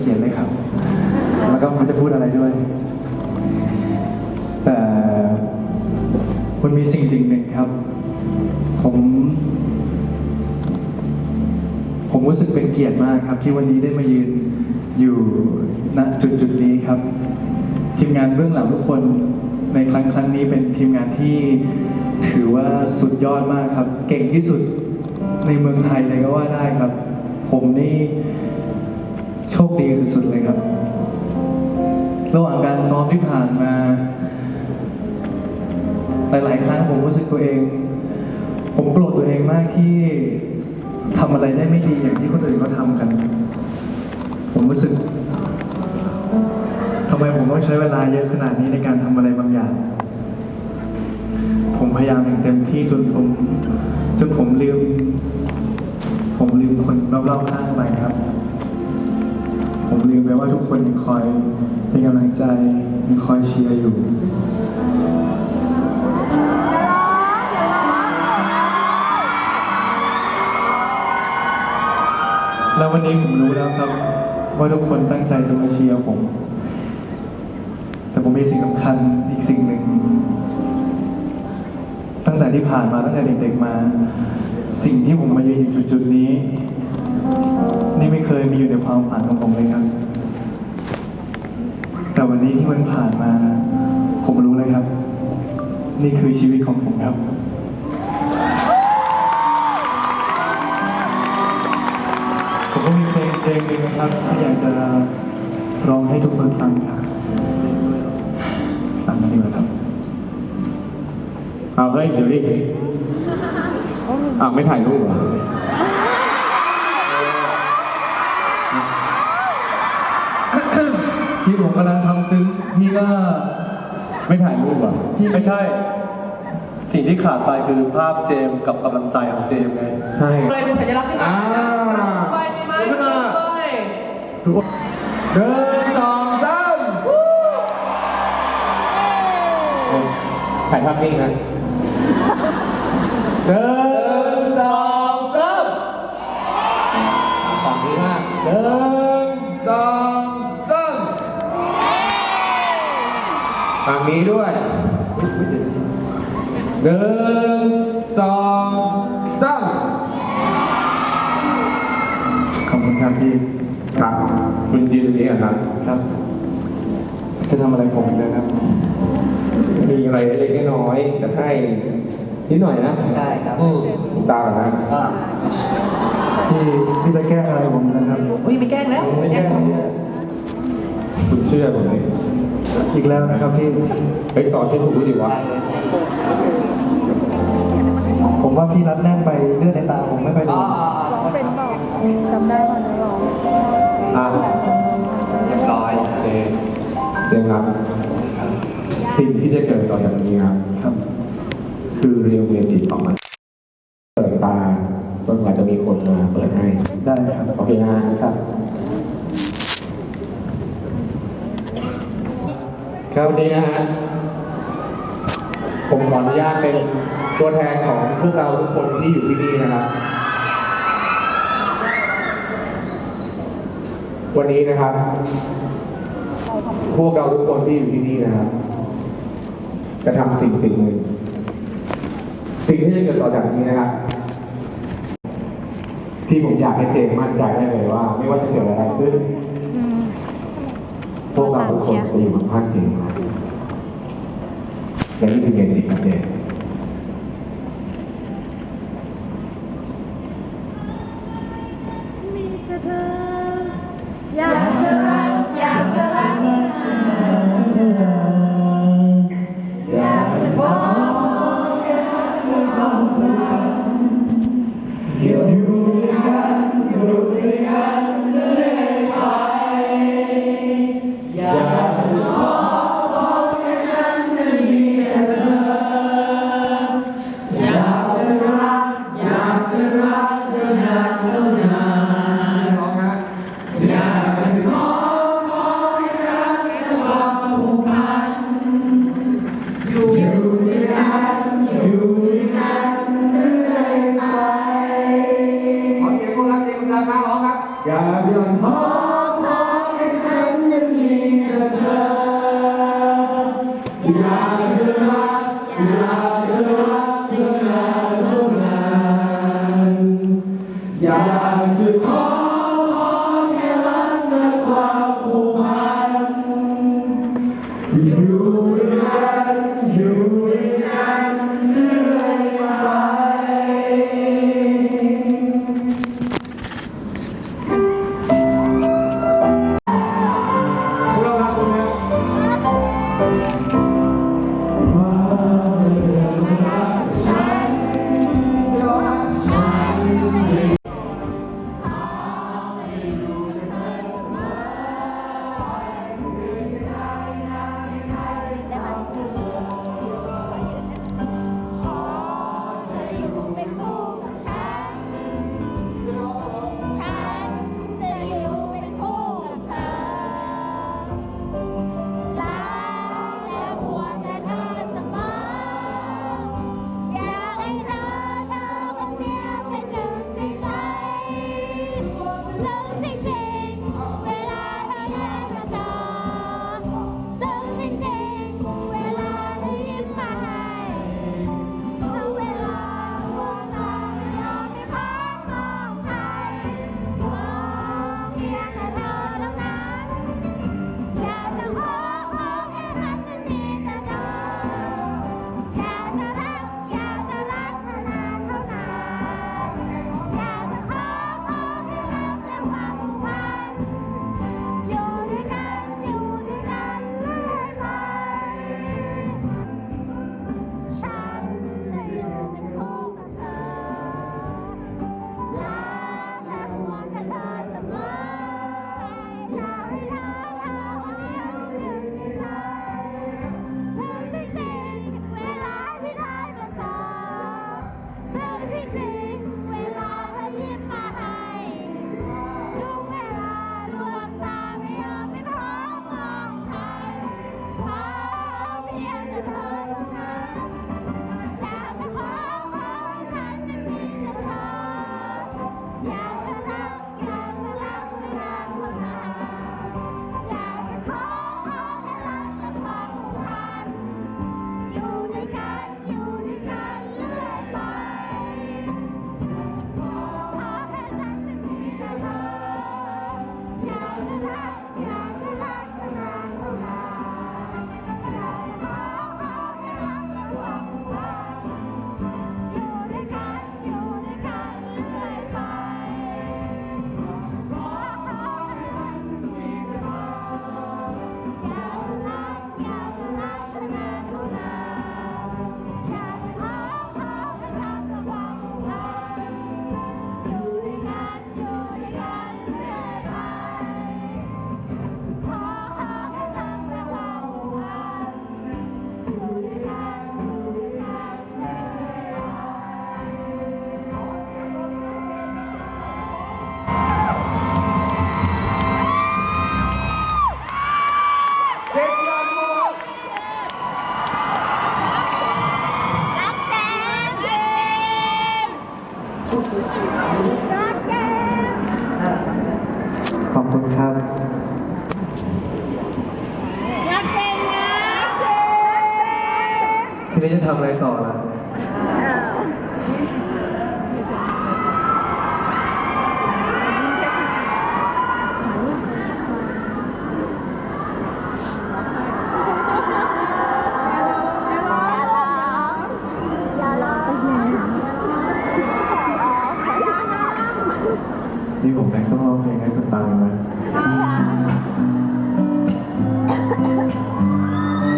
เขียนเลยครับ แล้วก็มันจะพูดอะไรด้วย แต่มันมีสิ่งสิ่งหนึ่งครับ ผม ผมรู้สึกเป็นเกียรติมากครับ ที่วันนี้ได้มายืนอยู่ณจุดจุดนี้ครับ ทีมงานเบื้องหลังทุกคนในครั้งครั้งนี้เป็นทีมงานที่ถือว่าสุดยอดมากครับ เก่งที่สุดในเมืองไทยเลยก็ว่าได้ครับ ผมนี่ โชคดีสุดๆเลยครับ ระหว่างการซ้อมที่ผ่านมา หลายๆครั้งผมรู้สึกตัวเอง ผมโกรธตัวเองมากที่ทำอะไรได้ไม่ดีอย่างที่คนอื่นเขาทำกัน ผมรู้สึกทำไมผมต้องใช้เวลาเยอะขนาดนี้ในการทำอะไรบางอย่าง ผมพยายามอย่างเต็มที่จนผมจนผมลืม ผมลืมคนรอบๆข้างไปครับ ผมลืมไปว่าทุกคนยังคอยเป็นกำลังใจยังคอยเชียร์อยู่ แล้ววันนี้ผมรู้แล้วครับ ว่าทุกคนตั้งใจจะมาเชียร์ผม แต่ผมมีสิ่งสำคัญอีกสิ่งหนึ่ง ตั้งแต่ที่ผ่านมาตั้งแต่เด็กๆมา สิ่งที่ผมมายืนอยู่จุดๆนี้ เคยมีอยู่ในความฝันของผมเลยครับ แต่วันนี้ที่มันผ่านมา ผมรู้เลยครับ นี่คือชีวิตของผมครับ ผมก็มีเพลงเพลงหนึ่งนะครับที่อยากจะร้องให้ทุกคนฟังครับฟังกันดีกว่าครับเอาเฮ้ยเดี๋ยวดิอ้าวไม่ถ่ายรูปเหรอ ที่ผมกำลังทำซึ้งพี่ก็ไม่ถ่ายรูปเหรอพี่ไม่ใช่ สิ่งที่ขาดไปคือภาพเจมส์กับกำลังใจของเจมส์ไงใช่เลยเป็นสัญลักษณ์ขึ้นมาอ่าไปมีไหมขึ้นมาไปเดินสองสามถ่ายภาพนิ่งนะเดิน ฝั่งนี้ด้วยหนึ่งสองสามขอบคุณครับพี่ครับคุณยืนตรงนี้ก่อนครับครับ จะทำอะไรผมอีกเลยครับ มีอะไรเล็กๆน้อยๆจะให้นิดหน่อยนะได้ครับอืมผมตามก่อนนะพี่พี่จะแกล้งอะไรผมนะครับ อุ้ยไม่แกล้งแล้ว ไม่แกล้งผมเนี่ย คุณเชื่อผมเลยอีกแล้วนะครับพี่ เฮ้ยต่อชื่อถูกด้วยดิวะผมว่าพี่รัดแน่นไปเลือดในตาผมไม่ค่อยอ๋ดีออ๋ออ๋อร้องเป็นเปล่าจำได้ป่ะเนื้อร้องอะเรียบร้อยโอเคเดี๋ยวครับ สิ่งที่จะเกิดต่อจากนี้ครับ ครับ คือเรียวเมจิกของมันเปิดตาจนกว่าจะมีคนมาเปิดให้ ได้ครับ โอเคนะฮะครับ ครับวันนี้นะฮะผมขออนุญาตเป็นตัวแทนของพวกเราทุกคนที่อยู่ที่นี่นะครับ วันนี้นะครับ พวกเราทุกคนที่อยู่ที่นี่นะครับจะทำสิ่งสิ่งหนึ่งสิ่งที่จะเกิดต่อจากนี้นะครับ ที่ผมอยากให้เจมส์มั่นใจได้เลยว่า ไม่ว่าจะเกิดอะไรขึ้นอืมพวกเราทุกคนจะอยู่กับภาคจริงและนี่คือเกม จริงครับ 改变他 ครับทีนี้จะทำอะไรต่อล่ะ